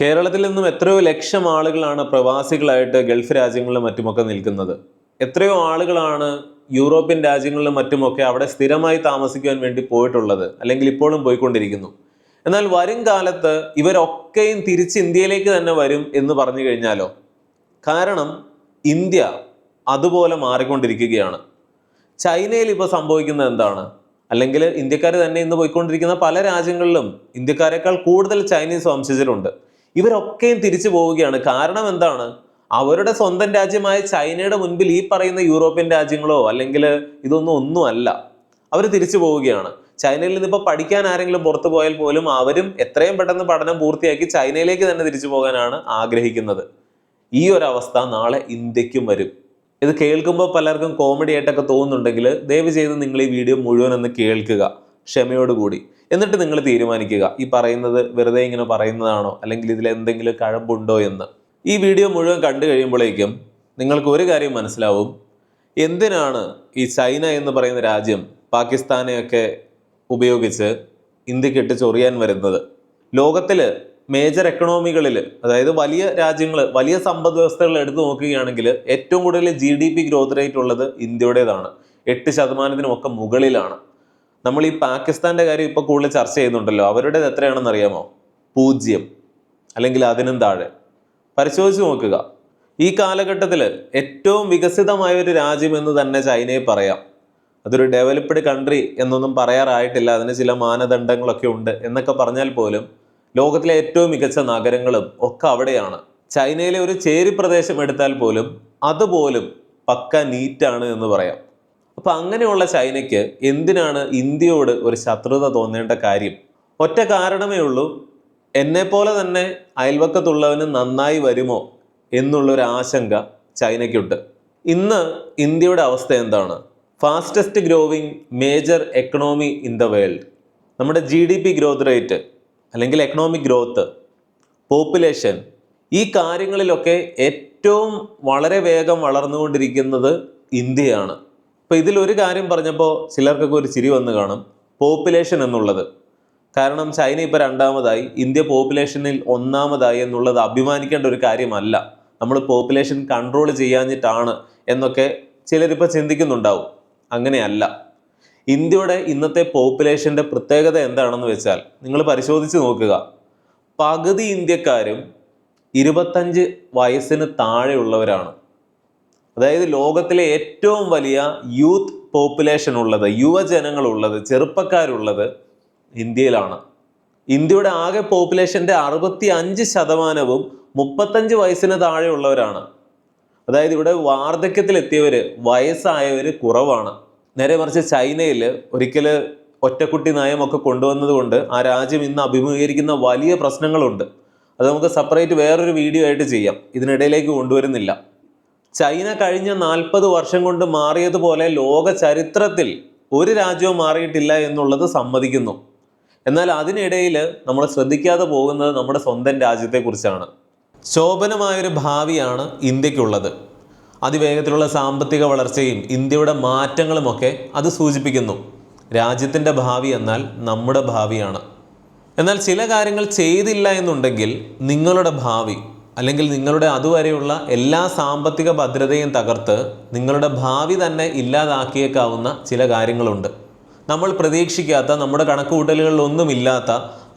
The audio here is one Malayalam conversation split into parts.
കേരളത്തിൽ നിന്നും എത്രയോ ലക്ഷം ആളുകളാണ് പ്രവാസികളായിട്ട് ഗൾഫ് രാജ്യങ്ങളിലും മറ്റുമൊക്കെ നിൽക്കുന്നത്. എത്രയോ ആളുകളാണ് യൂറോപ്യൻ രാജ്യങ്ങളിലും മറ്റുമൊക്കെ അവിടെ സ്ഥിരമായി താമസിക്കുവാൻ വേണ്ടി പോയിട്ടുള്ളത് അല്ലെങ്കിൽ ഇപ്പോഴും പോയിക്കൊണ്ടിരിക്കുന്നു. എന്നാൽ വരും കാലത്ത് ഇവരൊക്കെയും തിരിച്ച് ഇന്ത്യയിലേക്ക് തന്നെ വരും എന്ന് പറഞ്ഞു കഴിഞ്ഞാലോ? കാരണം ഇന്ത്യ അതുപോലെ മാറിക്കൊണ്ടിരിക്കുകയാണ്. ചൈനയിൽ ഇപ്പോൾ സംഭവിക്കുന്നത് എന്താണ്? അല്ലെങ്കിൽ ഇന്ത്യക്കാർ തന്നെ ഇന്ന് പോയിക്കൊണ്ടിരിക്കുന്ന പല രാജ്യങ്ങളിലും ഇന്ത്യക്കാരെക്കാൾ കൂടുതൽ ചൈനീസ് വംശജരുണ്ട്. ഇവരൊക്കെയും തിരിച്ചു പോവുകയാണ്. കാരണം എന്താണ്? അവരുടെ സ്വന്തം രാജ്യമായ ചൈനയുടെ മുൻപിൽ ഈ പറയുന്ന യൂറോപ്യൻ രാജ്യങ്ങളോ അല്ലെങ്കിൽ ഇതൊന്നും ഒന്നുമല്ല. അവർ തിരിച്ചു പോവുകയാണ്. ചൈനയിൽ നിന്നിപ്പോൾ പഠിക്കാൻ ആരെങ്കിലും പുറത്തു പോയാൽ പോലും അവരും എത്രയും പെട്ടെന്ന് പഠനം പൂർത്തിയാക്കി ചൈനയിലേക്ക് തന്നെ തിരിച്ചു പോകാനാണ് ആഗ്രഹിക്കുന്നത്. ഈ ഒരു അവസ്ഥ നാളെ ഇന്ത്യക്കും വരും. ഇത് കേൾക്കുമ്പോൾ പലർക്കും കോമഡി ആയിട്ടൊക്കെ തോന്നുന്നുണ്ടെങ്കിൽ ദയവ് ചെയ്ത് നിങ്ങൾ ഈ വീഡിയോ മുഴുവൻ ഒന്ന് കേൾക്കുക. ക്ഷമയോടുകൂടി. എന്നിട്ട് നിങ്ങൾ തീരുമാനിക്കുക. ഈ പറയുന്നത് വെറുതെ ഇങ്ങനെ പറയുന്നതാണോ? അല്ലെങ്കിൽ ഇതിൽ എന്തെങ്കിലും കഴമ്പുണ്ടോ എന്ന്. ഈ വീഡിയോ മുഴുവൻ കണ്ടു കഴിയുമ്പോഴേക്കും നിങ്ങൾക്ക് ഒരു കാര്യം മനസ്സിലാവും. എന്തിനാണ് ഈ ചൈന എന്ന് പറയുന്ന രാജ്യം പാകിസ്ഥാനെയൊക്കെ ഉപയോഗിച്ച് ഇന്ത്യയ്ക്ക് ഇട്ട് ചൊറിയാൻ വരുന്നത്? ലോകത്തിൽ മേജർ എക്കണോമികളിൽ അതായത് വലിയ രാജ്യങ്ങൾ വലിയ സമ്പദ് വ്യവസ്ഥകൾ എടുത്തു നോക്കുകയാണെങ്കിൽ ഏറ്റവും കൂടുതൽ G D P growth rate ഉള്ളത് ഇന്ത്യയുടേതാണ്. എട്ട് ശതമാനത്തിനുമൊക്കെ മുകളിലാണ്. നമ്മൾ ഈ പാകിസ്ഥാന്റെ കാര്യം ഇപ്പോൾ കൂടുതൽ ചർച്ച ചെയ്യുന്നുണ്ടല്ലോ. അവരുടേത് എത്രയാണെന്ന് അറിയാമോ? പൂജ്യം. അല്ലെങ്കിൽ അതിനും താഴെ. പരിശോധിച്ച് നോക്കുക. ഈ കാലഘട്ടത്തിൽ ഏറ്റവും വികസിതമായ ഒരു രാജ്യം എന്ന് തന്നെ ചൈനയെ പറയാം. അതൊരു ഡെവലപ്ഡ് കൺട്രി എന്നൊന്നും പറയാറായിട്ടില്ല. അതിന് ചില മാനദണ്ഡങ്ങളൊക്കെ ഉണ്ട് എന്നൊക്കെ പറഞ്ഞാൽ പോലും ലോകത്തിലെ ഏറ്റവും മികച്ച നഗരങ്ങളും ഒക്കെ അവിടെയാണ്. ചൈനയിലെ ഒരു ചേരി പ്രദേശം എടുത്താൽ പോലും അതുപോലും പക്ക നീറ്റാണ് എന്ന് പറയാം. അപ്പൊ അങ്ങനെയുള്ള ചൈനയ്ക്ക് എന്തിനാണ് ഇന്ത്യയോട് ഒരു ശത്രുത തോന്നേണ്ട കാര്യം? ഒറ്റ കാരണമേ ഉള്ളൂ. എന്നെ പോലെ തന്നെ അയൽവക്കത്തുള്ളവന് നന്നായി വരുമോ എന്നുള്ളൊരു ആശങ്ക ചൈനയ്ക്കുണ്ട്. ഇന്ന് ഇന്ത്യയുടെ അവസ്ഥ എന്താണ്? Fastest growing major economy in the world നമ്മുടെ G D P growth rate അല്ലെങ്കിൽ എക്കണോമിക് ഗ്രോത്ത് പോപ്പുലേഷൻ ഈ കാര്യങ്ങളിലൊക്കെ ഏറ്റവും വളരെ വേഗം വളർന്നുകൊണ്ടിരിക്കുന്നത് ഇന്ത്യയാണ്. അപ്പോൾ ഇതിലൊരു കാര്യം പറഞ്ഞപ്പോൾ ചിലർക്കൊക്കെ ഒരു ചിരി വന്ന് കാണും. പോപ്പുലേഷൻ എന്നുള്ളത്. കാരണം ചൈന ഇപ്പോൾ രണ്ടാമതായി ഇന്ത്യ പോപ്പുലേഷനിൽ ഒന്നാമതായി എന്നുള്ളത് അഭിമാനിക്കേണ്ട ഒരു കാര്യമല്ല. നമ്മൾ പോപ്പുലേഷൻ കൺട്രോൾ ചെയ്യാഞ്ഞിട്ടാണ് എന്നൊക്കെ ചിലരിപ്പോൾ ചിന്തിക്കുന്നുണ്ടാവും. അങ്ങനെയല്ല. ഇന്ത്യയുടെ ഇന്നത്തെ പോപ്പുലേഷന്റെ പ്രത്യേകത എന്താണെന്ന് വെച്ചാൽ നിങ്ങൾ പരിശോധിച്ച് നോക്കുക. പകുതി ഇന്ത്യക്കാരും ഇരുപത്തഞ്ച് വയസ്സിന് താഴെയുള്ളവരാണ്. അതായത് ലോകത്തിലെ ഏറ്റവും വലിയ യൂത്ത് പോപ്പുലേഷൻ ഉള്ളത് യുവജനങ്ങളുള്ളത് ചെറുപ്പക്കാരുള്ളത് ഇന്ത്യയിലാണ്. ഇന്ത്യയുടെ ആകെ പോപ്പുലേഷന്റെ അറുപത്തി അഞ്ച് ശതമാനവും മുപ്പത്തഞ്ച് വയസ്സിന് താഴെയുള്ളവരാണ്. അതായത് ഇവിടെ വാർദ്ധക്യത്തിലെത്തിയവർ വയസ്സായവർ കുറവാണ്. നേരെ മറിച്ച് ചൈനയിൽ ഒരിക്കൽ ഒറ്റക്കുട്ടി നയമൊക്കെ കൊണ്ടുവന്നതുകൊണ്ട് ആ രാജ്യം ഇന്ന് അഭിമുഖീകരിക്കുന്ന വലിയ പ്രശ്നങ്ങളുണ്ട്. അത് നമുക്ക് സെപ്പറേറ്റ് വേറൊരു വീഡിയോ ആയിട്ട് ചെയ്യാം. ഇതിനിടയിലേക്ക് കൊണ്ടുവരുന്നില്ല. ചൈന കഴിഞ്ഞ നാൽപ്പത് വർഷം കൊണ്ട് മാറിയതുപോലെ ലോക ചരിത്രത്തിൽ ഒരു രാജ്യവും മാറിയിട്ടില്ല എന്നുള്ളത് സമ്മതിക്കുന്നു. എന്നാൽ അതിനിടയിൽ നമ്മൾ ശ്രദ്ധിക്കാതെ പോകുന്നത് നമ്മുടെ സ്വന്തം രാജ്യത്തെക്കുറിച്ചാണ്. ശോഭനമായൊരു ഭാവിയാണ് ഇന്ത്യക്കുള്ളത്. അതിവേഗത്തിലുള്ള സാമ്പത്തിക വളർച്ചയും ഇന്ത്യയുടെ മാറ്റങ്ങളുമൊക്കെ അത് സൂചിപ്പിക്കുന്നു. രാജ്യത്തിന്റെ ഭാവി എന്നാൽ നമ്മുടെ ഭാവിയാണ്. എന്നാൽ ചില കാര്യങ്ങൾ ചെയ്തില്ല എന്നുണ്ടെങ്കിൽ നിങ്ങളുടെ ഭാവി അല്ലെങ്കിൽ നിങ്ങളുടെ അതുവരെയുള്ള എല്ലാ സാമ്പത്തിക ഭദ്രതയും തകർത്ത് നിങ്ങളുടെ ഭാവി തന്നെ ഇല്ലാതാക്കിയേക്കാവുന്ന ചില കാര്യങ്ങളുണ്ട്. നമ്മൾ പ്രതീക്ഷിക്കാത്ത നമ്മുടെ കണക്കുകൂട്ടലുകളിലൊന്നുമില്ലാത്ത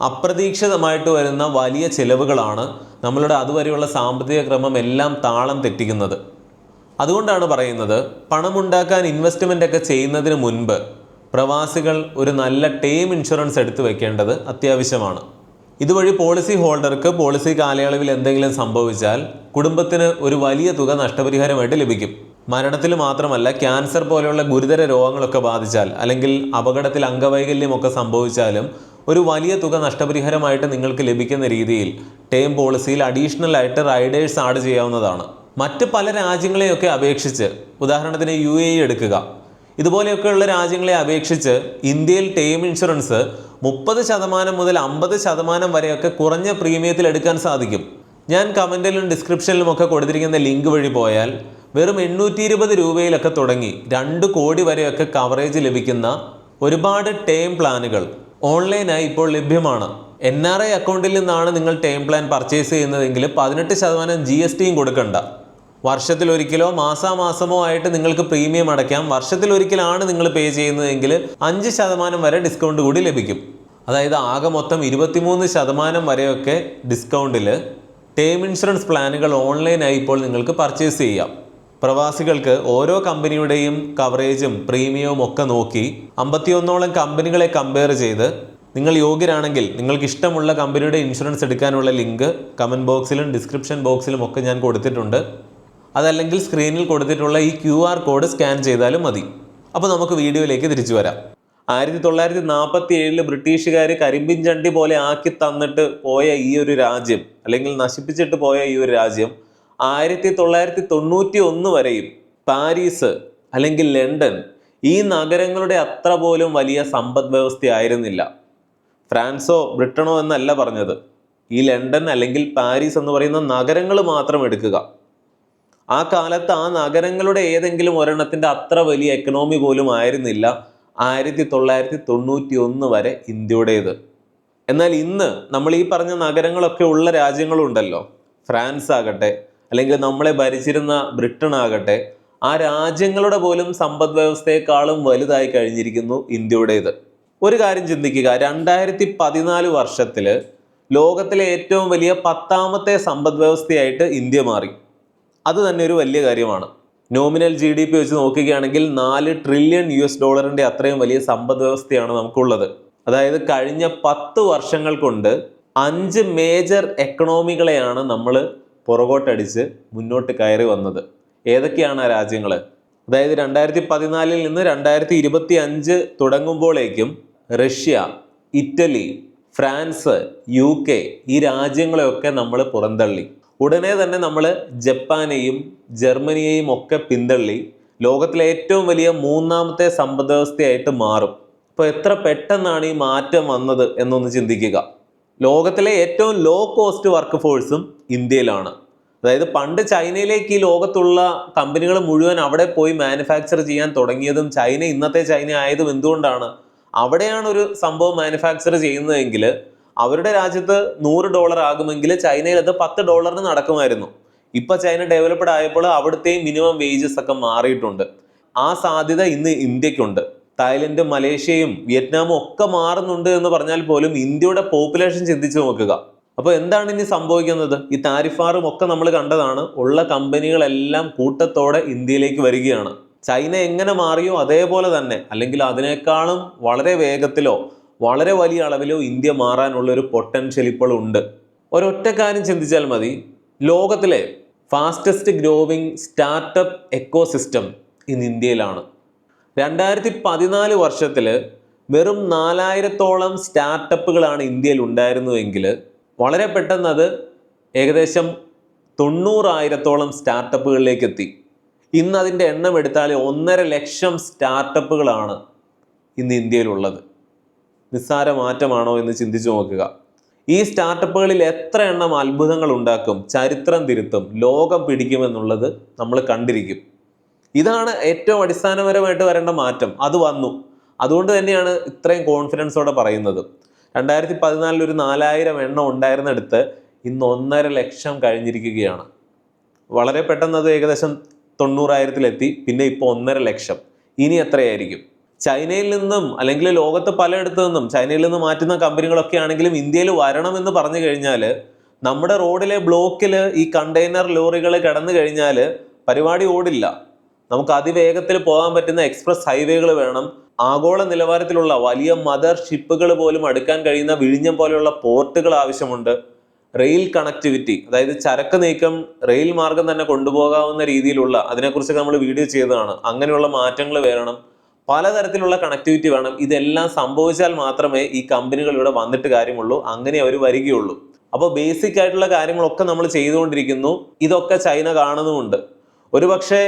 അപ്രതീക്ഷിതമായിട്ട് വരുന്ന വലിയ ചിലവുകളാണ് നമ്മളുടെ അതുവരെയുള്ള സാമ്പത്തിക ക്രമം എല്ലാം താളം തെറ്റിക്കുന്നത്. അതുകൊണ്ടാണ് പറയുന്നത് പണമുണ്ടാക്കാൻ ഇൻവെസ്റ്റ്മെന്റ് ഒക്കെ ചെയ്യുന്നതിന് മുൻപ് പ്രവാസികൾ ഒരു നല്ല ടേം ഇൻഷുറൻസ് എടുത്തു വെക്കേണ്ടത് അത്യാവശ്യമാണ്. ഇതുവഴി പോളിസി ഹോൾഡർക്ക് പോളിസി കാലയളവിൽ എന്തെങ്കിലും സംഭവിച്ചാൽ കുടുംബത്തിന് ഒരു വലിയ തുക നഷ്ടപരിഹാരമായിട്ട് ലഭിക്കും. മരണത്തിൽ മാത്രമല്ല ക്യാൻസർ പോലെയുള്ള ഗുരുതര രോഗങ്ങളൊക്കെ ബാധിച്ചാൽ അല്ലെങ്കിൽ അപകടത്തിൽ അംഗവൈകല്യമൊക്കെ സംഭവിച്ചാലും ഒരു വലിയ തുക നഷ്ടപരിഹാരമായിട്ട് നിങ്ങൾക്ക് ലഭിക്കുന്ന രീതിയിൽ ടേം പോളിസിയിൽ അഡീഷണൽ ആയിട്ട് റൈഡേഴ്സ് ആഡ് ചെയ്യാവുന്നതാണ്. മറ്റ് പല രാജ്യങ്ങളെയൊക്കെ അപേക്ഷിച്ച് ഉദാഹരണത്തിന് യു എടുക്കുക. ഇതുപോലെയൊക്കെയുള്ള രാജ്യങ്ങളെ അപേക്ഷിച്ച് ഇന്ത്യയിൽ ടേം ഇൻഷുറൻസ് മുപ്പത് ശതമാനം മുതൽ അമ്പത് ശതമാനം വരെയൊക്കെ കുറഞ്ഞ പ്രീമിയത്തിൽ എടുക്കാൻ സാധിക്കും. ഞാൻ കമന്റിലും ഡിസ്ക്രിപ്ഷനിലും ഒക്കെ കൊടുത്തിരിക്കുന്ന ലിങ്ക് വഴി പോയാൽ വെറും എണ്ണൂറ്റി ഇരുപത് രൂപയിലൊക്കെ തുടങ്ങി രണ്ട് കോടി വരെയൊക്കെ കവറേജ് ലഭിക്കുന്ന ഒരുപാട് ടേം പ്ലാനുകൾ ഓൺലൈനായി ഇപ്പോൾ ലഭ്യമാണ്. എൻ ആർ ഐ അക്കൗണ്ടിൽ നിന്നാണ് നിങ്ങൾ ടേം പ്ലാൻ പർച്ചേസ് ചെയ്യുന്നതെങ്കിൽ പതിനെട്ട് ശതമാനം ജി എസ് ടിയും കൊടുക്കണ്ട. വർഷത്തിലൊരിക്കലോ മാസാമാസമോ ആയിട്ട് നിങ്ങൾക്ക് പ്രീമിയം അടയ്ക്കാം. വർഷത്തിലൊരിക്കലാണ് നിങ്ങൾ പേ ചെയ്യുന്നതെങ്കിൽ അഞ്ച് ശതമാനം വരെ ഡിസ്കൗണ്ട് കൂടി ലഭിക്കും. അതായത് ആകെ മൊത്തം ഇരുപത്തിമൂന്ന് ശതമാനം വരെയൊക്കെ ഡിസ്കൗണ്ടിൽ ടേം ഇൻഷുറൻസ് പ്ലാനുകൾ ഓൺലൈനായി ഇപ്പോൾ നിങ്ങൾക്ക് പർച്ചേസ് ചെയ്യാം. പ്രവാസികൾക്ക് ഓരോ കമ്പനിയുടെയും കവറേജും പ്രീമിയവും ഒക്കെ നോക്കി അമ്പത്തിയൊന്നോളം കമ്പനികളെ കമ്പയർ ചെയ്ത് നിങ്ങൾ യോഗ്യരാണെങ്കിൽ നിങ്ങൾക്ക് ഇഷ്ടമുള്ള കമ്പനിയുടെ ഇൻഷുറൻസ് എടുക്കാനുള്ള ലിങ്ക് കമന്റ് ബോക്സിലും ഡിസ്ക്രിപ്ഷൻ ബോക്സിലും ഒക്കെ ഞാൻ കൊടുത്തിട്ടുണ്ട്. അതല്ലെങ്കിൽ സ്ക്രീനിൽ കൊടുത്തിട്ടുള്ള ഈ ക്യു ആർ കോഡ് സ്കാൻ ചെയ്താലും മതി. അപ്പോൾ നമുക്ക് വീഡിയോയിലേക്ക് തിരിച്ചു വരാം. ആയിരത്തി തൊള്ളായിരത്തി നാൽപ്പത്തി ഏഴിൽ ബ്രിട്ടീഷുകാർ കരിമ്പിൻ ചണ്ടി പോലെ ആക്കി തന്നിട്ട് പോയ ഈ ഒരു രാജ്യം അല്ലെങ്കിൽ നശിപ്പിച്ചിട്ട് പോയ ഈ ഒരു രാജ്യം ആയിരത്തി തൊള്ളായിരത്തി തൊണ്ണൂറ്റി ഒന്ന് വരെയും പാരീസ് അല്ലെങ്കിൽ ലണ്ടൻ ഈ നഗരങ്ങളുടെ അത്ര പോലും വലിയ സമ്പദ് വ്യവസ്ഥയായിരുന്നില്ല. ഫ്രാൻസോ ബ്രിട്ടനോ എന്നല്ല പറഞ്ഞത്. ഈ ലണ്ടൻ അല്ലെങ്കിൽ പാരീസ് എന്ന് പറയുന്ന നഗരങ്ങൾ മാത്രം എടുക്കുക. ആ കാലത്ത് ആ നഗരങ്ങളുടെ ഏതെങ്കിലും ഒരെണ്ണത്തിന്റെ അത്ര വലിയ എക്കണോമി പോലും ആയിരുന്നില്ല ആയിരത്തി തൊള്ളായിരത്തി തൊണ്ണൂറ്റി ഒന്ന് വരെ ഇന്ത്യയുടേത്. എന്നാൽ ഇന്ന് നമ്മൾ ഈ പറഞ്ഞ നഗരങ്ങളൊക്കെ ഉള്ള രാജ്യങ്ങളുണ്ടല്ലോ. ഫ്രാൻസ് ആകട്ടെ അല്ലെങ്കിൽ നമ്മളെ ഭരിച്ചിരുന്ന ബ്രിട്ടൻ ആകട്ടെ ആ രാജ്യങ്ങളുടെ പോലും സമ്പദ് വ്യവസ്ഥയെക്കാളും വലുതായി കഴിഞ്ഞിരിക്കുന്നു ഇന്ത്യയുടേത്. ഒരു കാര്യം ചിന്തിക്കുക രണ്ടായിരത്തി പതിനാല് വർഷത്തിൽ ലോകത്തിലെ ഏറ്റവും വലിയ പത്താമത്തെ സമ്പദ് വ്യവസ്ഥയായിട്ട് ഇന്ത്യ മാറി. അത് തന്നെ ഒരു വലിയ കാര്യമാണ്. നോമിനൽ ജി ഡി പി വെച്ച് നോക്കുകയാണെങ്കിൽ നാല് ട്രില്യൺ യു എസ് ഡോളറിന്റെ അത്രയും വലിയ സമ്പദ് വ്യവസ്ഥയാണ് നമുക്കുള്ളത്. അതായത് കഴിഞ്ഞ പത്ത് വർഷങ്ങൾ കൊണ്ട് അഞ്ച് മേജർ എക്കണോമികളെയാണ് നമ്മൾ പുറകോട്ടടിച്ച് മുന്നോട്ട് കയറി വന്നത്. ഏതൊക്കെയാണ് ആ രാജ്യങ്ങൾ അതായത് രണ്ടായിരത്തി പതിനാലിൽ നിന്ന് രണ്ടായിരത്തി ഇരുപത്തി അഞ്ച് തുടങ്ങുമ്പോഴേക്കും Russia Italy France U K ഈ രാജ്യങ്ങളെയൊക്കെ നമ്മൾ പുറന്തള്ളി. ഉടനെ തന്നെ നമ്മൾ ജപ്പാനെയും ജർമ്മനിയെയും ഒക്കെ പിന്തള്ളി ലോകത്തിലെ ഏറ്റവും വലിയ മൂന്നാമത്തെ സമ്പദ് വ്യവസ്ഥയായിട്ട് മാറും. അപ്പോൾ എത്ര പെട്ടെന്നാണ് ഈ മാറ്റം വന്നത് എന്നൊന്ന് ചിന്തിക്കുക. ലോകത്തിലെ ഏറ്റവും ലോ കോസ്റ്റ് വർക്ക് ഫോഴ്സും ഇന്ത്യയിലാണ്. അതായത് പണ്ട് ചൈനയിലേക്ക് ഈ ലോകത്തുള്ള കമ്പനികൾ മുഴുവൻ അവിടെ പോയി മാനുഫാക്ചർ ചെയ്യാൻ തുടങ്ങിയതും ചൈന ഇന്നത്തെ ചൈന ആയതും എന്തുകൊണ്ടാണ്? അവിടെയാണ് ഒരു സംഭവം മാനുഫാക്ചർ ചെയ്യുന്നതെങ്കിൽ അവരുടെ രാജ്യത്ത് നൂറ് ഡോളർ ആകുമെങ്കിൽ ചൈനയിൽ അത് പത്ത് ഡോളറിന് നടക്കുമായിരുന്നു. ഇപ്പൊ ചൈന ഡെവലപ്ഡ് ആയപ്പോൾ അവിടുത്തെ മിനിമം വേജസ് ഒക്കെ മാറിയിട്ടുണ്ട്. ആ സാധ്യത ഇന്ന് ഇന്ത്യക്കുണ്ട്. തായ്ലൻഡും മലേഷ്യയും വിയറ്റ്നാമും ഒക്കെ മാറുന്നുണ്ട് എന്ന് പറഞ്ഞാൽ പോലും ഇന്ത്യയുടെ പോപ്പുലേഷൻ ചിന്തിച്ചു നോക്കുക. അപ്പോൾ എന്താണ് ഇനി സംഭവിക്കുന്നത്? ഈ താരിഫാറും ഒക്കെ നമ്മൾ കണ്ടതാണ്. ഉള്ള കമ്പനികളെല്ലാം കൂട്ടത്തോടെ ഇന്ത്യയിലേക്ക് വരികയാണ്. ചൈന എങ്ങനെ മാറിയോ അതേപോലെ തന്നെ. അല്ലെങ്കിൽ അതിനേക്കാളും വളരെ വേഗത്തിലോ വളരെ വലിയ അളവിലോ ഇന്ത്യ മാറാനുള്ള ഒരു പൊട്ടൻഷ്യൽ ഇപ്പോൾ ഉണ്ട്. ഒരൊറ്റ കാര്യം ചിന്തിച്ചാൽ മതി. ലോകത്തിലെ ഫാസ്റ്റസ്റ്റ് ഗ്രോവിംഗ് സ്റ്റാർട്ടപ്പ് എക്കോസിസ്റ്റം ഇന്ന് ഇന്ത്യയിലാണ്. രണ്ടായിരത്തി പതിനാല് വർഷത്തിൽ വെറും നാലായിരത്തോളം സ്റ്റാർട്ടപ്പുകളാണ് ഇന്ത്യയിൽ ഉണ്ടായിരുന്നുവെങ്കിൽ വളരെ പെട്ടെന്ന് അത് ഏകദേശം തൊണ്ണൂറായിരത്തോളം സ്റ്റാർട്ടപ്പുകളിലേക്ക് എത്തി. ഇന്ന് അതിന്റെ എണ്ണം എടുത്താൽ ഒന്നര ലക്ഷം സ്റ്റാർട്ടപ്പുകളാണ് ഇന്ന് ഇന്ത്യയിലുള്ളത്. നിസ്സാര മാറ്റമാണോ എന്ന് ചിന്തിച്ചു നോക്കുക. ഈ സ്റ്റാർട്ടപ്പുകളിൽ എത്ര എണ്ണം അത്ഭുതങ്ങൾ ഉണ്ടാക്കും ചരിത്രം തിരുത്തും ലോകം പിടിക്കുമെന്നുള്ളത് നമ്മൾ കണ്ടിരിക്കും. ഇതാണ് ഏറ്റവും അടിസ്ഥാനപരമായിട്ട് വരേണ്ട മാറ്റം. അത് വന്നു. അതുകൊണ്ട് തന്നെയാണ് ഇത്രയും കോൺഫിഡൻസോടെ പറയുന്നത്. രണ്ടായിരത്തി പതിനാലിൽ ഒരു നാലായിരം എണ്ണം ഉണ്ടായിരുന്നിടത്ത് ഇന്ന് ഒന്നര ലക്ഷം കഴിഞ്ഞിരിക്കുകയാണ്. വളരെ പെട്ടെന്ന് അത് ഏകദേശം തൊണ്ണൂറായിരത്തിലെത്തി. പിന്നെ ഇപ്പോൾ ഒന്നര ലക്ഷം. ഇനി എത്രയായിരിക്കും? ചൈനയിൽ നിന്നും അല്ലെങ്കിൽ ലോകത്ത് പലയിടത്തു നിന്നും ചൈനയിൽ നിന്ന് മാറ്റുന്ന കമ്പനികളൊക്കെ ആണെങ്കിലും ഇന്ത്യയിൽ വരണം എന്ന് പറഞ്ഞു കഴിഞ്ഞാൽ നമ്മുടെ റോഡിലെ ബ്ലോക്കിൽ ഈ കണ്ടെയ്നർ ലോറികൾ കിടന്നു കഴിഞ്ഞാൽ പരിപാടി ഓടില്ല. നമുക്ക് അതിവേഗത്തിൽ പോകാൻ പറ്റുന്ന എക്സ്പ്രസ് ഹൈവേകൾ വേണം. ആഗോള നിലവാരത്തിലുള്ള വലിയ മദർ ഷിപ്പുകൾ പോലും അടുക്കാൻ കഴിയുന്ന വിഴിഞ്ഞം പോലെയുള്ള പോർട്ടുകൾ ആവശ്യമുണ്ട്. റെയിൽ കണക്ടിവിറ്റി അതായത് ചരക്ക് നീക്കം റെയിൽ മാർഗം തന്നെ കൊണ്ടുപോകാവുന്ന രീതിയിലുള്ള അതിനെക്കുറിച്ചൊക്കെ നമ്മൾ വീഡിയോ ചെയ്തതാണ്. അങ്ങനെയുള്ള മാറ്റങ്ങൾ വരണം. പലതരത്തിലുള്ള കണക്ടിവിറ്റി വേണം. ഇതെല്ലാം സംഭവിച്ചാൽ മാത്രമേ ഈ കമ്പനികൾ ഇവിടെ വന്നിട്ട് കാര്യമുള്ളൂ. അങ്ങനെ അവർ വരികയുള്ളൂ. അപ്പോൾ ബേസിക് ആയിട്ടുള്ള കാര്യങ്ങളൊക്കെ നമ്മൾ ചെയ്തുകൊണ്ടിരിക്കുന്നു. ഇതൊക്കെ ചൈന കാണുന്നുമുണ്ട്. ഒരുപക്ഷെ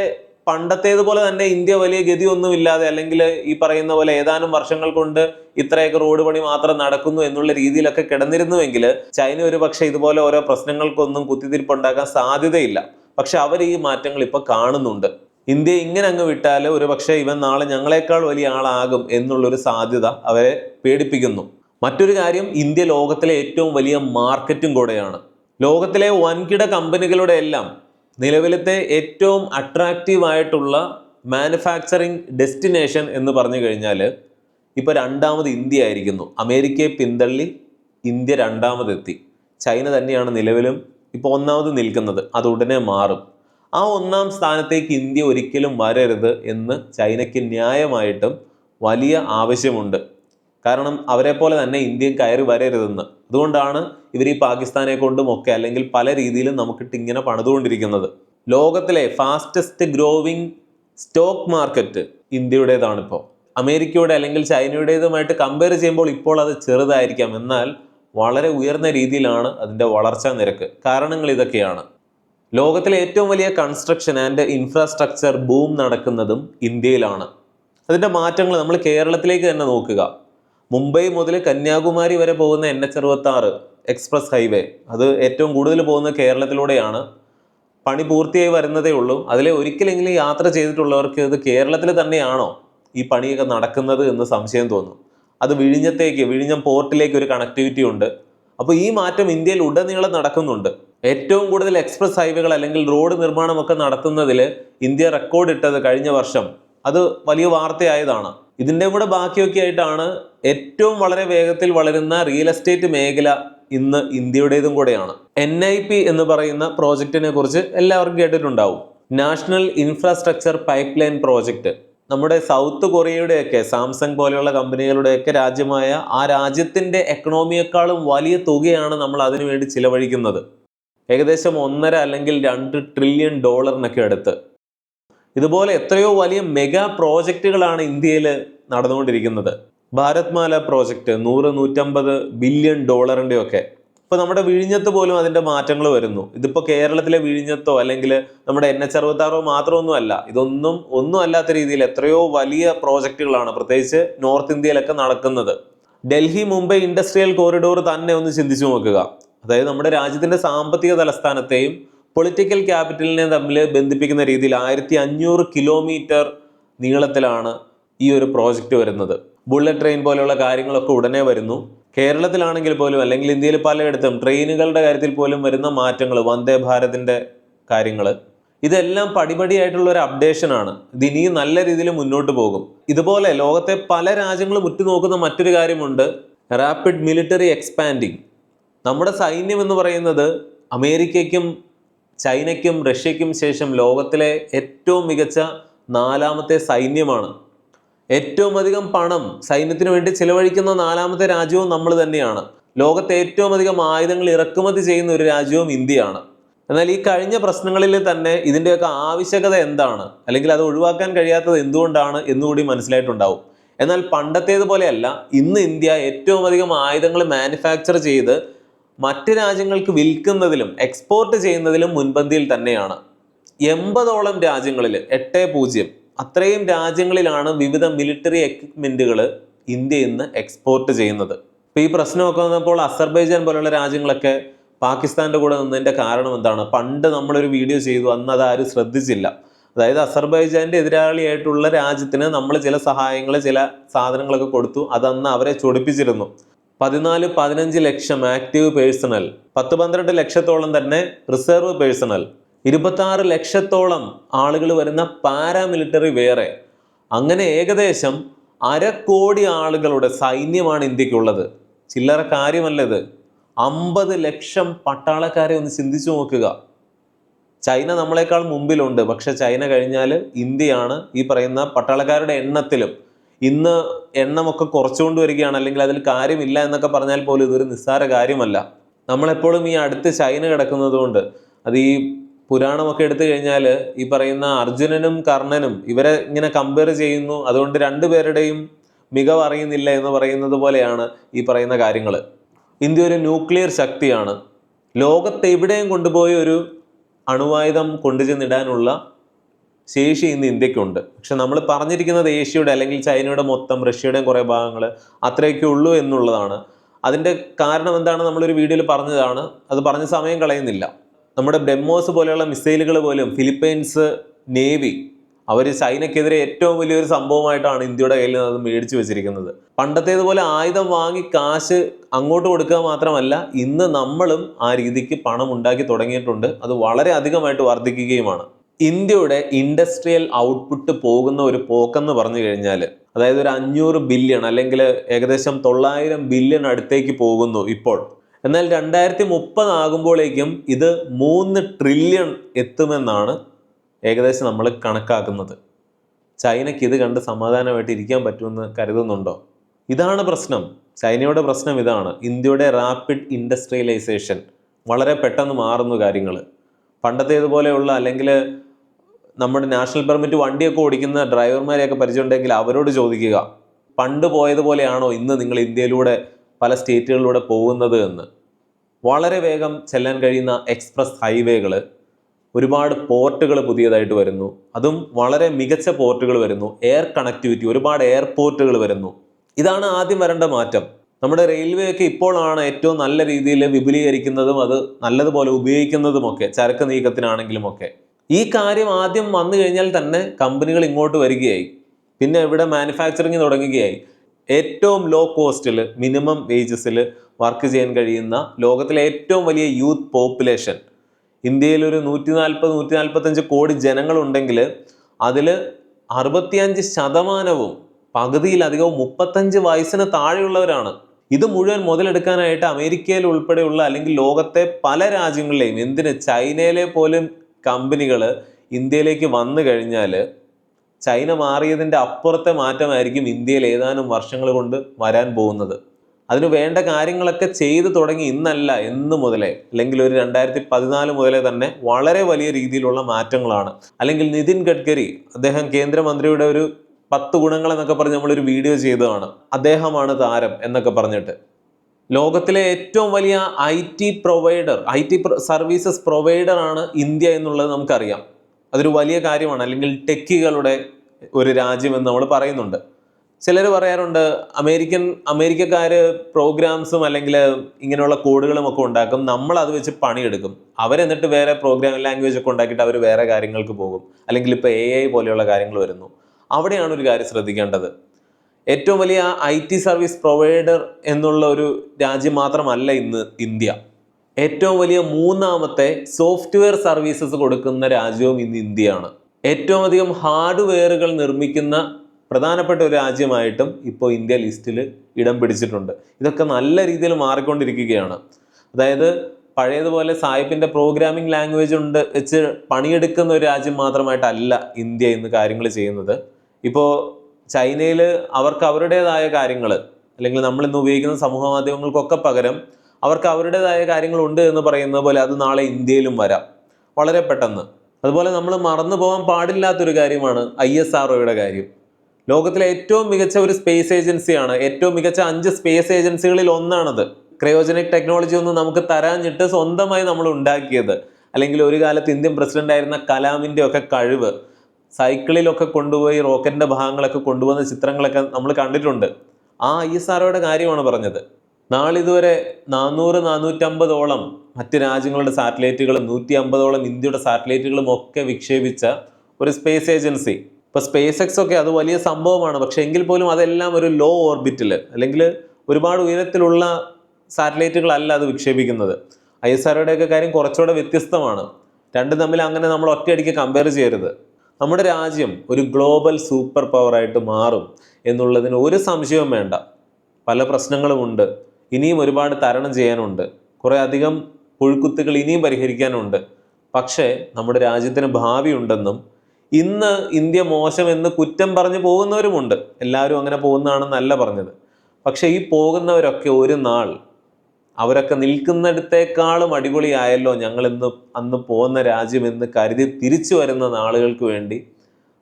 പണ്ടത്തേതുപോലെ തന്നെ ഇന്ത്യ വലിയ ഗതിയൊന്നുമില്ലാതെ അല്ലെങ്കിൽ ഈ പറയുന്ന പോലെ ഏതാനും വർഷങ്ങൾ കൊണ്ട് ഇത്രയൊക്കെ റോഡ് പണി മാത്രം നടക്കുന്നു എന്നുള്ള രീതിയിലൊക്കെ കിടന്നിരുന്നുവെങ്കിൽ ചൈന ഒരു പക്ഷേ ഇതുപോലെ ഓരോ പ്രശ്നങ്ങൾക്കൊന്നും കുത്തിത്തിരിപ്പുണ്ടാക്കാൻ സാധ്യതയില്ല. പക്ഷെ അവർ ഈ മാറ്റങ്ങൾ ഇപ്പൊ കാണുന്നുണ്ട്. ഇന്ത്യ ഇങ്ങനെ അങ്ങ് വിട്ടാൽ ഒരു പക്ഷേ ഇവൻ നാളെ ഞങ്ങളെക്കാൾ വലിയ ആളാകും എന്നുള്ളൊരു സാധ്യത അവരെ പേടിപ്പിക്കുന്നു. മറ്റൊരു കാര്യം ഇന്ത്യ ലോകത്തിലെ ഏറ്റവും വലിയ മാർക്കറ്റും കൂടെയാണ്. ലോകത്തിലെ വൻകിട കമ്പനികളുടെ എല്ലാം നിലവിലത്തെ ഏറ്റവും അട്രാക്റ്റീവ് ആയിട്ടുള്ള മാനുഫാക്ചറിങ് ഡെസ്റ്റിനേഷൻ എന്ന് പറഞ്ഞു കഴിഞ്ഞാൽ ഇപ്പോൾ രണ്ടാമത് ഇന്ത്യ ആയിരിക്കുന്നു. അമേരിക്കയെ പിന്തള്ളി ഇന്ത്യ രണ്ടാമതെത്തി. ചൈന തന്നെയാണ് നിലവിലും ഇപ്പോൾ ഒന്നാമത് നിൽക്കുന്നത്. അത് ഉടനെ മാറും. ആ ഒന്നാം സ്ഥാനത്തേക്ക് ഇന്ത്യ ഒരിക്കലും വരരുത് എന്ന് ചൈനയ്ക്ക് ന്യായമായിട്ടും വലിയ ആവശ്യമുണ്ട്. കാരണം അവരെ പോലെ തന്നെ ഇന്ത്യയും കയറി വരരുതെന്ന്. അതുകൊണ്ടാണ് ഇവർ ഈ പാകിസ്ഥാനെ കൊണ്ടും ഒക്കെ അല്ലെങ്കിൽ പല രീതിയിലും നമുക്കിട്ട് ഇങ്ങനെ പണിതുകൊണ്ടിരിക്കുന്നത്. ലോകത്തിലെ ഫാസ്റ്റസ്റ്റ് ഗ്രോവിങ് സ്റ്റോക്ക് മാർക്കറ്റ് ഇന്ത്യയുടേതാണ് ഇപ്പോൾ അമേരിക്കയുടെ അല്ലെങ്കിൽ ചൈനയുടേതുമായിട്ട് കമ്പയർ ചെയ്യുമ്പോൾ ഇപ്പോൾ അത് ചെറുതായിരിക്കാം. എന്നാൽ വളരെ ഉയർന്ന രീതിയിലാണ് അതിന്റെ വളർച്ചാ നിരക്ക്. കാരണങ്ങൾ ഇതൊക്കെയാണ്. ലോകത്തിലെ ഏറ്റവും വലിയ കൺസ്ട്രക്ഷൻ ആൻഡ് ഇൻഫ്രാസ്ട്രക്ചർ ബൂം നടക്കുന്നതും ഇന്ത്യയിലാണ്. അതിന്റെ മാറ്റങ്ങൾ നമ്മൾ കേരളത്തിലേക്ക് തന്നെ നോക്കുക. മുംബൈ മുതൽ കന്യാകുമാരി വരെ പോകുന്ന എൻ എച്ച് അറുപത്താറ് എക്സ്പ്രസ് ഹൈവേ അത് ഏറ്റവും കൂടുതൽ പോകുന്ന കേരളത്തിലൂടെയാണ്. പണി പൂർത്തിയായി വരുന്നതേ ഉള്ളൂ. അതിലെ ഒരിക്കലെങ്കിലും യാത്ര ചെയ്തിട്ടുള്ളവർക്ക് ഇത് കേരളത്തിൽ തന്നെയാണോ ഈ പണിയൊക്കെ നടക്കുന്നത് എന്ന് സംശയം തോന്നും. അത് വിഴിഞ്ഞത്തേക്ക് വിഴിഞ്ഞം പോർട്ടിലേക്ക് ഒരു കണക്ടിവിറ്റി ഉണ്ട്. അപ്പോൾ ഈ മാറ്റം ഇന്ത്യയിൽ ഉടനീളം നടക്കുന്നുണ്ട്. ഏറ്റവും കൂടുതൽ എക്സ്പ്രസ് ഹൈവേകൾ അല്ലെങ്കിൽ റോഡ് നിർമ്മാണമൊക്കെ നടത്തുന്നതിൽ ഇന്ത്യ റെക്കോർഡ് ഇട്ടത് കഴിഞ്ഞ വർഷം അത് വലിയ വാർത്തയായതാണ്. ഇതിന്റെ കൂടെ ബാക്കിയൊക്കെ ആയിട്ടാണ് ഏറ്റവും വളരെ വേഗത്തിൽ വളരുന്ന റിയൽ എസ്റ്റേറ്റ് മേഖല ഇന്ന് ഇന്ത്യയുടേതും കൂടെയാണ്. എൻ ഐ പി എന്ന് പറയുന്ന പ്രോജക്റ്റിനെ കുറിച്ച് എല്ലാവർക്കും കേട്ടിട്ടുണ്ടാവും. National infrastructure pipe line project നമ്മുടെ സൗത്ത് കൊറിയയുടെയൊക്കെ സാംസങ് പോലെയുള്ള കമ്പനികളുടെയൊക്കെ രാജ്യമായ ആ രാജ്യത്തിന്റെ എക്കണോമിയേക്കാളും വലിയ തുകയാണ് നമ്മൾ അതിനുവേണ്ടി ചിലവഴിക്കുന്നത്. ഏകദേശം ഒന്നര അല്ലെങ്കിൽ രണ്ട് ട്രില്യൺ ഡോളറിനൊക്കെ അടുത്ത്. ഇതുപോലെ എത്രയോ വലിയ മെഗാ പ്രോജക്റ്റുകളാണ് ഇന്ത്യയിൽ നടന്നുകൊണ്ടിരിക്കുന്നത്. ഭാരത്മാല പ്രോജക്റ്റ് നൂറ് നൂറ്റമ്പത് ബില്യൺ ഡോളറിന്റെ ഒക്കെ. ഇപ്പോൾ നമ്മുടെ വിഴിഞ്ഞത്ത് പോലും അതിന്റെ മാറ്റങ്ങൾ വരുന്നു. ഇതിപ്പോൾ കേരളത്തിലെ വിഴിഞ്ഞത്തോ അല്ലെങ്കിൽ നമ്മുടെ എൻ എച്ച് അറുപത്താറോ മാത്രമൊന്നും അല്ല ഇതൊന്നും ഒന്നും അല്ലാത്ത രീതിയിൽ എത്രയോ വലിയ പ്രോജക്റ്റുകളാണ് പ്രത്യേകിച്ച് നോർത്ത് ഇന്ത്യയിലൊക്കെ നടക്കുന്നത്. ഡൽഹി മുംബൈ ഇൻഡസ്ട്രിയൽ കോറിഡോർ തന്നെ ഒന്ന് ചിന്തിച്ചു നോക്കുക. അതായത് നമ്മുടെ രാജ്യത്തിന്റെ സാമ്പത്തിക തലസ്ഥാനത്തെയും പൊളിറ്റിക്കൽ ക്യാപിറ്റലിനെ തമ്മിൽ ബന്ധിപ്പിക്കുന്ന രീതിയിൽ ആയിരത്തി അഞ്ഞൂറ് കിലോമീറ്റർ നീളത്തിലാണ് ഈ ഒരു പ്രോജക്റ്റ് വരുന്നത്. ബുള്ളറ്റ് ട്രെയിൻ പോലെയുള്ള കാര്യങ്ങളൊക്കെ ഉടനെ വരുന്നു. കേരളത്തിലാണെങ്കിൽ പോലും അല്ലെങ്കിൽ ഇന്ത്യയിൽ പലയിടത്തും ട്രെയിനുകളുടെ കാര്യത്തിൽ പോലും വരുന്ന മാറ്റങ്ങൾ വന്ദേ ഭാരതിന്റെ കാര്യങ്ങൾ. ഇതെല്ലാം പടിപടിയായിട്ടുള്ള ഒരു അപ്ഡേഷൻ ആണ്. ഇത് ഇനിയും നല്ല രീതിയിൽ മുന്നോട്ട് പോകും. ഇതുപോലെ ലോകത്തെ പല രാജ്യങ്ങളും ഉറ്റുനോക്കുന്ന മറ്റൊരു കാര്യമുണ്ട്. റാപ്പിഡ് മിലിറ്ററി എക്സ്പാൻഡിങ് നമ്മുടെ സൈന്യം എന്ന് പറയുന്നത് അമേരിക്കയ്ക്കും ചൈനയ്ക്കും റഷ്യയ്ക്കും ശേഷം ലോകത്തിലെ ഏറ്റവും മികച്ച നാലാമത്തെ സൈന്യമാണ്. ഏറ്റവും അധികം പണം സൈന്യത്തിന് വേണ്ടി ചിലവഴിക്കുന്ന നാലാമത്തെ രാജ്യവും നമ്മൾ തന്നെയാണ്. ലോകത്തെ ഏറ്റവും അധികം ആയുധങ്ങൾ ഇറക്കുമതി ചെയ്യുന്ന ഒരു രാജ്യവും ഇന്ത്യയാണ്. എന്നാൽ ഈ കഴിഞ്ഞ പ്രശ്നങ്ങളിൽ തന്നെ ഇതിന്റെയൊക്കെ ആവശ്യകത എന്താണ്? അല്ലെങ്കിൽ അത് ഒഴിവാക്കാൻ കഴിയാത്തത് എന്തുകൊണ്ടാണ് എന്നുകൂടി മനസ്സിലായിട്ടുണ്ടാവും. എന്നാൽ പണ്ടത്തേതുപോലെയല്ല ഇന്ന് ഇന്ത്യ ഏറ്റവും അധികം ആയുധങ്ങൾ മാനുഫാക്ചർ ചെയ്ത് മറ്റ് രാജ്യങ്ങൾക്ക് വിൽക്കുന്നതിലും എക്സ്പോർട്ട് ചെയ്യുന്നതിലും മുൻപന്തിയിൽ തന്നെയാണ്. എൺപതോളം രാജ്യങ്ങളിൽ എട്ട് പൂജ്യം അത്രയും രാജ്യങ്ങളിലാണ് വിവിധ മിലിറ്ററി എക്യുപ്മെന്റുകൾ ഇന്ത്യ ഇന്ന് എക്സ്പോർട്ട് ചെയ്യുന്നത്. ഇപ്പോൾ ഈ പ്രശ്നമൊക്കെ വന്നപ്പോൾ അസർബൈജാൻ പോലുള്ള രാജ്യങ്ങളൊക്കെ പാകിസ്ഥാന്റെ കൂടെ നിന്നതിന്റെ കാരണം എന്താണ്? പണ്ട് നമ്മളൊരു വീഡിയോ ചെയ്തു അന്ന് അത് ആരും ശ്രദ്ധിച്ചില്ല. അതായത് അസർബൈജാന്റെ എതിരാളിയായിട്ടുള്ള രാജ്യത്തിന് നമ്മൾ ചില സഹായങ്ങൾ ചില സാധനങ്ങളൊക്കെ കൊടുത്തു അതന്ന് അവരെ ചൊടിപ്പിച്ചിരുന്നു. പതിനാല് പതിനഞ്ച് ലക്ഷം ആക്റ്റീവ് പേഴ്സണൽ പത്ത് പന്ത്രണ്ട് ലക്ഷത്തോളം തന്നെ റിസർവ് പേഴ്സണൽ ഇരുപത്താറ് ലക്ഷത്തോളം ആളുകൾ വരുന്ന പാരാമിലിറ്ററി വേറെ. അങ്ങനെ ഏകദേശം അരക്കോടി ആളുകളുടെ സൈന്യമാണ് ഇന്ത്യക്കുള്ളത്. ചില്ലറ കാര്യമല്ല ഇത്. അമ്പത് ലക്ഷം പട്ടാളക്കാരെ ഒന്ന് ചിന്തിച്ചു നോക്കുക. ചൈന നമ്മളെക്കാൾ മുമ്പിലുണ്ട്. പക്ഷെ ചൈന കഴിഞ്ഞാൽ ഇന്ത്യയാണ് ഈ പറയുന്ന പട്ടാളക്കാരുടെ എണ്ണത്തിലും ഇന്ന് എണ്ണമൊക്കെ കുറച്ചുകൊണ്ട് വരികയാണ്. അല്ലെങ്കിൽ അതിൽ കാര്യമില്ല എന്നൊക്കെ പറഞ്ഞാൽ പോലും ഇതൊരു നിസ്സാര കാര്യമല്ല. നമ്മളെപ്പോഴും ഈ അടുത്ത് ചൈന കിടക്കുന്നത് കൊണ്ട് അത് ഈ പുരാണമൊക്കെ എടുത്തു കഴിഞ്ഞാൽ ഈ പറയുന്ന അർജുനനും കർണനും ഇവരെ ഇങ്ങനെ കമ്പയർ ചെയ്യുന്നു. അതുകൊണ്ട് രണ്ടുപേരുടെയും മികവ് അറിയുന്നില്ല എന്ന് പറയുന്നത് പോലെയാണ് ഈ പറയുന്ന കാര്യങ്ങൾ. ഇന്ത്യ ഒരു ന്യൂക്ലിയർ ശക്തിയാണ്. ലോകത്തെവിടെയും കൊണ്ടുപോയി ഒരു അണുവായുധം കൊണ്ടുചെന്നിടാനുള്ള ശേഷി ഇന്ന് ഇന്ത്യക്കുണ്ട്. പക്ഷെ നമ്മൾ പറഞ്ഞിരിക്കുന്നത് ഏഷ്യയുടെ അല്ലെങ്കിൽ ചൈനയുടെ മൊത്തം റഷ്യയുടെയും കുറേ ഭാഗങ്ങൾ അത്രയൊക്കെ ഉള്ളൂ എന്നുള്ളതാണ്. അതിന്റെ കാരണം എന്താണ് നമ്മളൊരു വീഡിയോയിൽ പറഞ്ഞതാണ്. അത് പറഞ്ഞ സമയം കളയുന്നില്ല. നമ്മുടെ ബ്രഹ്മോസ് പോലെയുള്ള മിസൈലുകൾ പോലും ഫിലിപ്പൈൻസ് നേവി അവർ ചൈനയ്ക്കെതിരെ ഏറ്റവും വലിയൊരു സംഭവമായിട്ടാണ് ഇന്ത്യയുടെ കയ്യിൽ നിന്ന് അത് മേടിച്ചു വെച്ചിരിക്കുന്നത്. പണ്ടത്തേതുപോലെ ആയുധം വാങ്ങി കാശ് അങ്ങോട്ട് കൊടുക്കുക മാത്രമല്ല ഇന്ന് നമ്മളും ആ രീതിക്ക് പണം ഉണ്ടാക്കി തുടങ്ങിയിട്ടുണ്ട്. അത് വളരെ അധികമായിട്ട് വർദ്ധിക്കുകയുമാണ്. ഇന്ത്യയുടെ ഇൻഡസ്ട്രിയൽ ഔട്ട്പുട്ട് പോകുന്ന ഒരു പോക്കെന്ന് പറഞ്ഞു കഴിഞ്ഞാൽ അതായത് ഒരു അഞ്ഞൂറ് ബില്യൺ അല്ലെങ്കിൽ ഏകദേശം തൊള്ളായിരം ബില്യൺ അടുത്തേക്ക് പോകുന്നു ഇപ്പോൾ. എന്നാൽ രണ്ടായിരത്തി മുപ്പത് ആകുമ്പോഴേക്കും ഇത് മൂന്ന് ട്രില്യൺ എത്തുമെന്നാണ് ഏകദേശം നമ്മൾ കണക്കാക്കുന്നത്. ചൈനയ്ക്ക് ഇത് കണ്ട് സമാധാനമായിട്ട് ഇരിക്കാൻ പറ്റുമെന്ന് കരുതുന്നുണ്ടോ? ഇതാണ് പ്രശ്നം. ചൈനയുടെ പ്രശ്നം ഇതാണ്. ഇന്ത്യയുടെ റാപ്പിഡ് ഇൻഡസ്ട്രിയലൈസേഷൻ വളരെ പെട്ടെന്ന് മാറുന്നു കാര്യങ്ങൾ പണ്ടത്തേതുപോലെയുള്ള അല്ലെങ്കിൽ നമ്മുടെ നാഷണൽ പെർമിറ്റ് വണ്ടിയൊക്കെ ഓടിക്കുന്ന ഡ്രൈവർമാരെയൊക്കെ പരിചയമുണ്ടെങ്കിൽ അവരോട് ചോദിക്കുക പണ്ട് പോയതുപോലെയാണോ ഇന്ന് നിങ്ങൾ ഇന്ത്യയിലൂടെ പല സ്റ്റേറ്റുകളിലൂടെ പോകുന്നത് എന്ന്? വളരെ വേഗം ചെല്ലാൻ കഴിയുന്ന എക്സ്പ്രസ് ഹൈവേകൾ ഒരുപാട് പോർട്ടുകൾ പുതിയതായിട്ട് വരുന്നു. അതും വളരെ മികച്ച പോർട്ടുകൾ വരുന്നു. എയർ കണക്ടിവിറ്റി ഒരുപാട് എയർപോർട്ടുകൾ വരുന്നു. ഇതാണ് ആദ്യം വരേണ്ട മാറ്റം. നമ്മുടെ റെയിൽവേ ഒക്കെ ഇപ്പോഴാണ് ഏറ്റവും നല്ല രീതിയിൽ വിപുലീകരിക്കുന്നതും അത് നല്ലതുപോലെ ഉപയോഗിക്കുന്നതുമൊക്കെ ചരക്ക് നീക്കത്തിനാണെങ്കിലും ഒക്കെ ഈ കാര്യം ആദ്യം വന്നു കഴിഞ്ഞാൽ തന്നെ കമ്പനികൾ ഇങ്ങോട്ട് വരികയായി. പിന്നെ ഇവിടെ മാനുഫാക്ചറിങ് തുടങ്ങുകയായി. ഏറ്റവും ലോ കോസ്റ്റിൽ മിനിമം വേജസിൽ വർക്ക് ചെയ്യാൻ കഴിയുന്ന ലോകത്തിലെ ഏറ്റവും വലിയ യൂത്ത് പോപ്പുലേഷൻ ഇന്ത്യയിൽ ഒരു നൂറ്റി നാൽപ്പത് നൂറ്റി നാൽപ്പത്തഞ്ച് കോടി ജനങ്ങളുണ്ടെങ്കിൽ അതിൽ അറുപത്തിയഞ്ച് ശതമാനവും പകുതിയിലധികവും മുപ്പത്തഞ്ച് വയസ്സിന് താഴെയുള്ളവരാണ്. ഇത് മുഴുവൻ മുതലെടുക്കാനായിട്ട് അമേരിക്കയിൽ ഉൾപ്പെടെയുള്ള അല്ലെങ്കിൽ ലോകത്തെ പല രാജ്യങ്ങളിലെയും എന്തിന് ചൈനയിലെ പോലും കമ്പനികൾ ഇന്ത്യയിലേക്ക് വന്നു കഴിഞ്ഞാൽ ചൈന മാറിയതിന്റെ അപ്പുറത്തെ മാറ്റമായിരിക്കും ഇന്ത്യയിൽ ഏതാനും വർഷങ്ങൾ കൊണ്ട് വരാൻ പോകുന്നത്. അതിന് വേണ്ട കാര്യങ്ങളൊക്കെ ചെയ്തു തുടങ്ങി ഇന്നല്ല എന്ന് മുതലേ അല്ലെങ്കിൽ ഒരു രണ്ടായിരത്തി പതിനാല് മുതലേ തന്നെ വളരെ വലിയ രീതിയിലുള്ള മാറ്റങ്ങളാണ്. അല്ലെങ്കിൽ നിതിൻ ഗഡ്കരി അദ്ദേഹം കേന്ദ്രമന്ത്രിയുടെ ഒരു പത്ത് ഗുണങ്ങൾ എന്നൊക്കെ പറഞ്ഞ് നമ്മളൊരു വീഡിയോ ചെയ്തതാണ്. അദ്ദേഹമാണ് താരം എന്നൊക്കെ പറഞ്ഞിട്ട്. ലോകത്തിലെ ഏറ്റവും വലിയ I T provider I T services provider ആണ് ഇന്ത്യ എന്നുള്ളത് നമുക്കറിയാം. അതൊരു വലിയ കാര്യമാണ്. അല്ലെങ്കിൽ ടെക്കികളുടെ ഒരു രാജ്യമെന്ന് നമ്മൾ പറയുന്നുണ്ട്. ചിലർ പറയാറുണ്ട് അമേരിക്കൻ അമേരിക്കക്കാർ പ്രോഗ്രാംസും അല്ലെങ്കിൽ ഇങ്ങനെയുള്ള കോഡുകളും ഒക്കെ ഉണ്ടാക്കും. നമ്മൾ അത് വെച്ച് പണിയെടുക്കും. അവരെന്നിട്ട് വേറെ പ്രോഗ്രാമിംഗ് ലാംഗ്വേജ് ഒക്കെ ഉണ്ടാക്കിയിട്ട് അവർ വേറെ കാര്യങ്ങൾക്ക് പോകും. അല്ലെങ്കിൽ ഇപ്പോൾ എ ഐ പോലെയുള്ള കാര്യങ്ങൾ വരുന്നു. അവിടെയാണ് ഒരു കാര്യം ശ്രദ്ധിക്കേണ്ടത്. ഏറ്റവും വലിയ ഐ ടി സർവീസ് പ്രൊവൈഡർ എന്നുള്ള ഒരു രാജ്യം മാത്രമല്ല ഇന്ന് ഇന്ത്യ. ഏറ്റവും വലിയ മൂന്നാമത്തെ സോഫ്റ്റ്വെയർ സർവീസസ് കൊടുക്കുന്ന രാജ്യവും ഇന്ന് ഇന്ത്യയാണ്. ഏറ്റവും അധികം ഹാർഡ്വെയറുകൾ നിർമ്മിക്കുന്ന പ്രധാനപ്പെട്ട ഒരു രാജ്യമായിട്ടും ഇപ്പോൾ ഇന്ത്യ ലിസ്റ്റിൽ ഇടം പിടിച്ചിട്ടുണ്ട്. ഇതൊക്കെ നല്ല രീതിയിൽ മാറിക്കൊണ്ടിരിക്കുകയാണ്. അതായത് പഴയതുപോലെ സായിപ്പിന്റെ പ്രോഗ്രാമിംഗ് ലാംഗ്വേജ് ഉണ്ട് വെച്ച് പണിയെടുക്കുന്ന ഒരു രാജ്യം മാത്രമായിട്ടല്ല ഇന്ത്യ ഇന്ന് കാര്യങ്ങൾ ചെയ്യുന്നത്. ഇപ്പോൾ ചൈനയിൽ അവർക്ക് അവരുടേതായ കാര്യങ്ങൾ അല്ലെങ്കിൽ നമ്മൾ ഇന്ന് ഉപയോഗിക്കുന്ന സമൂഹ മാധ്യമങ്ങൾക്കൊക്കെ പകരം അവർക്ക് അവരുടേതായ കാര്യങ്ങളുണ്ട് എന്ന് പറയുന്ന പോലെ അത് നാളെ ഇന്ത്യയിലും വരാം. വളരെ പെട്ടെന്ന്. അതുപോലെ നമ്മൾ മറന്നു പോകാൻ പാടില്ലാത്തൊരു കാര്യമാണ് ഐ എസ് ആർ കാര്യം. ലോകത്തിലെ ഏറ്റവും മികച്ച ഒരു സ്പേസ് ഏജൻസിയാണ് ഏറ്റവും മികച്ച അഞ്ച് സ്പേസ് ഏജൻസികളിൽ ഒന്നാണത്. ക്രയോജനിക് ടെക്നോളജി ഒന്നും നമുക്ക് തരാഞ്ഞിട്ട് സ്വന്തമായി നമ്മൾ ഉണ്ടാക്കിയത് അല്ലെങ്കിൽ ഒരു കാലത്ത് ഇന്ത്യൻ പ്രസിഡന്റ് ആയിരുന്ന കലാമിന്റെ ഒക്കെ കഴിവ് സൈക്കിളിലൊക്കെ കൊണ്ടുപോയി റോക്കറ്റിന്റെ ഭാഗങ്ങളൊക്കെ കൊണ്ടുവന്ന ചിത്രങ്ങളൊക്കെ നമ്മൾ കണ്ടിട്ടുണ്ട്. ആ ഐ എസ് ആർഒയുടെ കാര്യമാണ് പറഞ്ഞത്. നാളിതുവരെ നാനൂറ് നാനൂറ്റമ്പതോളം മറ്റ് രാജ്യങ്ങളുടെ സാറ്റലൈറ്റുകളും നൂറ്റി അമ്പതോളം ഇന്ത്യയുടെ സാറ്റലൈറ്റുകളും ഒക്കെ വിക്ഷേപിച്ച ഒരു സ്പേസ് ഏജൻസി. ഇപ്പോൾ സ്പേസ് എക്സ് ഒക്കെ അത് വലിയ സംഭവമാണ്. പക്ഷേ എങ്കിൽ പോലും അതെല്ലാം ഒരു ലോ ഓർബിറ്റിൽ അല്ലെങ്കിൽ ഒരുപാട് ഉയരത്തിലുള്ള സാറ്റലൈറ്റുകളല്ല അത് വിക്ഷേപിക്കുന്നത്. ഐ എസ് ആർഒയുടെയൊക്കെ കാര്യം കുറച്ചുകൂടെ വ്യത്യസ്തമാണ്. രണ്ടും തമ്മിൽ അങ്ങനെ നമ്മൾ ഒറ്റയടിക്ക് കമ്പയർ ചെയ്യരുത്. നമ്മുടെ രാജ്യം ഒരു ഗ്ലോബൽ സൂപ്പർ പവറായിട്ട് മാറും എന്നുള്ളതിന് ഒരു സംശയവും വേണ്ട. പല പ്രശ്നങ്ങളുമുണ്ട്. ഇനിയും ഒരുപാട് തരണം ചെയ്യാനുണ്ട്. കുറേ അധികം പുഴുക്കുത്തുകൾ ഇനിയും പരിഹരിക്കാനുണ്ട്. പക്ഷേ നമ്മുടെ രാജ്യത്തിന് ഭാവിയുണ്ടെന്നും ഇന്ന് ഇന്ത്യ മോശമെന്ന് കുറ്റം പറഞ്ഞു പോകുന്നവരുമുണ്ട്. എല്ലാവരും അങ്ങനെ പോകുന്നതാണെന്നല്ല പറഞ്ഞത്. പക്ഷേ ഈ പോകുന്നവരൊക്കെ ഒരു നാൾ അവരൊക്കെ നിൽക്കുന്നിടത്തേക്കാളും അടിപൊളിയായല്ലോ ഞങ്ങൾ ഇന്ന് അന്ന് പോകുന്ന രാജ്യം എന്ന് കരുതി തിരിച്ചു വരുന്ന നാളുകൾക്ക് വേണ്ടി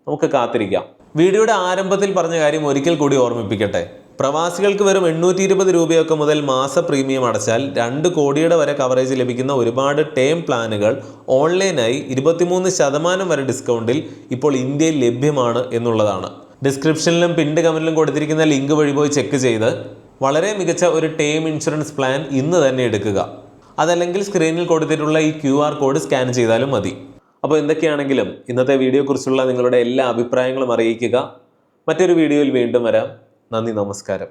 നമുക്ക് കാത്തിരിക്കാം. വീഡിയോയുടെ ആരംഭത്തിൽ പറഞ്ഞ കാര്യം ഒരിക്കൽ കൂടി ഓർമ്മിപ്പിക്കട്ടെ. പ്രവാസികൾക്ക് വെറും എണ്ണൂറ്റി ഇരുപത് രൂപയൊക്കെ മുതൽ മാസ പ്രീമിയം അടച്ചാൽ രണ്ട് കോടിയുടെ വരെ കവറേജ് ലഭിക്കുന്ന ഒരുപാട് ടേം പ്ലാനുകൾ ഓൺലൈനായി ഇരുപത്തിമൂന്ന് ശതമാനം വരെ ഡിസ്കൗണ്ടിൽ ഇപ്പോൾ ഇന്ത്യയിൽ ലഭ്യമാണ് എന്നുള്ളതാണ്. ഡിസ്ക്രിപ്ഷനിലും പിൻഡ് കമന്റിലും കൊടുത്തിരിക്കുന്ന ലിങ്ക് വഴി പോയി ചെക്ക് ചെയ്ത് വളരെ മികച്ച ഒരു ടേം ഇൻഷുറൻസ് പ്ലാൻ ഇന്ന് തന്നെ എടുക്കുക. അതല്ലെങ്കിൽ സ്ക്രീനിൽ കൊടുത്തിട്ടുള്ള ഈ ക്യു ആർ കോഡ് സ്കാൻ ചെയ്താലും മതി. അപ്പോൾ എന്തൊക്കെയാണെങ്കിലും ഇന്നത്തെ വീഡിയോയെക്കുറിച്ചുള്ള നിങ്ങളുടെ എല്ലാ അഭിപ്രായങ്ങളും അറിയിക്കുക. മറ്റൊരു വീഡിയോയിൽ വീണ്ടും വരാം. നന്ദി നമസ്കാരം.